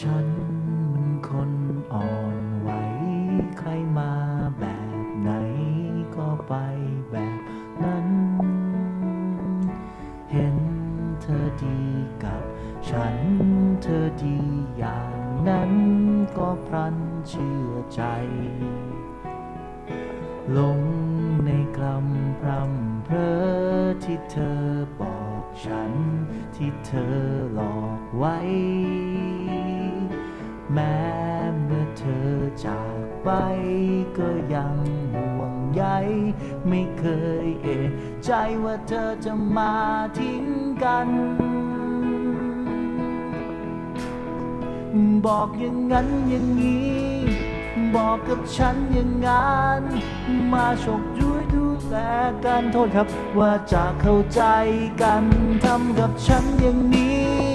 ฉันมันคนอ่อนไหว ใครมาแบบไหนก็ไปแบบนั้น เห็นเธอดีกับฉัน เธอดีอย่างนั้นก็พลันเชื่อใจ หลงในคำพรำเพรอที่เธอบอกฉัน ที่เธอหลอกไว้ แม้เมื่อเธอจากไปก็ยังห่วงใยไม่เคยเอะใจว่าเธอจะมาทิ้งกัน บอกอย่างนั้นอย่างนี้ บอกกับฉันอย่างงั้นมาฉกช่วยดูแลกันโทษครับ ว่าจะเข้าใจกันทำกับฉันอย่างนี้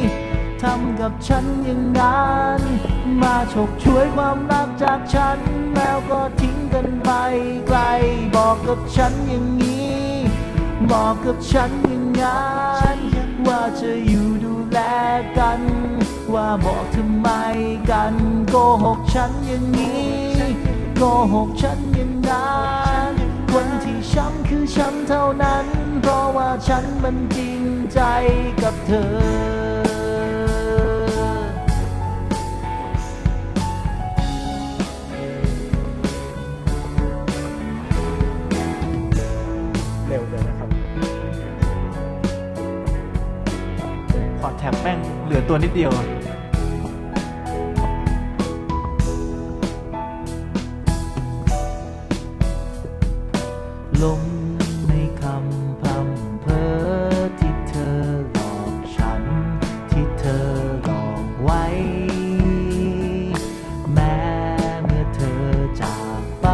ทำกับฉันอย่างนั้น มาฉกช่วยความรักจากฉัน แล้วก็ทิ้งกันไปไกล บอกกับฉันอย่างนี้ บอกกับฉันอย่างนั้นว่าจะอยู่ดูแลกัน ว่าบอกทำไมกันโกหกฉันอย่างนี้โกหกฉันอย่างนั้นคนที่ช้ำคือฉันเท่านั้น เพราะว่าฉันมันจริงใจกับเธอ พอแท็บแม่งเหลือตัวนิดเดียวหลงในคำพรำเพอที่เธอหลอกฉัน ที่เธอหลอกไว้ แม้เมื่อเธอจากไป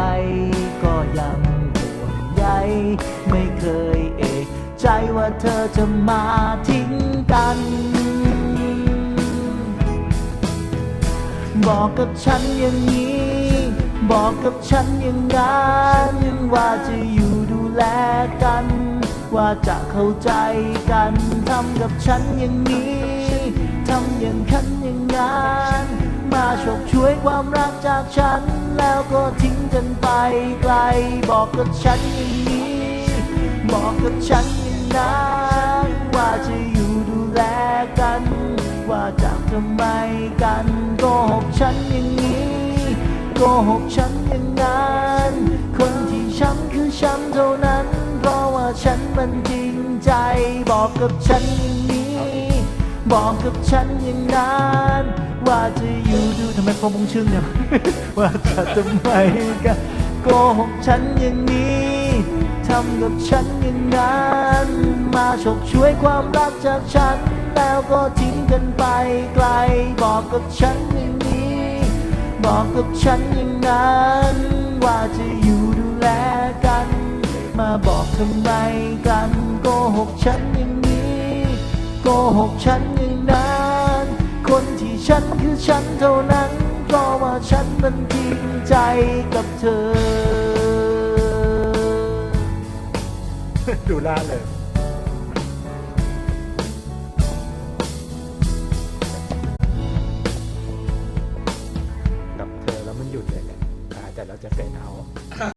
ก็ยังห่วงใยไม่เคยเอกใจว่าเธอจะมาทิ้ บอกกับฉันอย่างนี้ บอกกับฉันอย่างนั้นว่าจะอยู่ดูแลกัน ว่าจะเข้าใจกันทำกับฉันอย่างนี้ทำอย่างคันอย่างนั้นมาฉกช่วยความรักจากฉัน แล้วก็ทิ้งกันไปไกล บอกกับฉันอย่างนี้ บอกกับฉันอย่างนั้นว่าจะอยู่ดูแลกัน ว่าจะทำไมกัน โกหกฉันอย่างนั้นคนที่ช้ำคือฉันเท่านั้น เพราะว่าฉันมันจริงใจ บอกกับฉันอย่างนี้ บอกกับฉันอย่างนั้นว่าจะอยู่ดูทำไมพอมงชึ่งเนี่ยว่าจะทำไมกันโกหกฉันอย่างนี้ทำกับฉันอย่างนั้นมาฉกช่วยความรักจากฉัน แล้วก็ทิ้งกันไปไกลบอกกับฉันอย่าง บอกกับฉันอย่างนั้น ว่าจะอยู่ดูแลกัน มาบอกทำไมกันโกหกฉันอย่างนี้โกหกฉันอย่างนั้นคนที่ฉันคือฉันเท่านั้นเพราะว่าฉันมันจริงใจกับเธอ ดูล่าเลย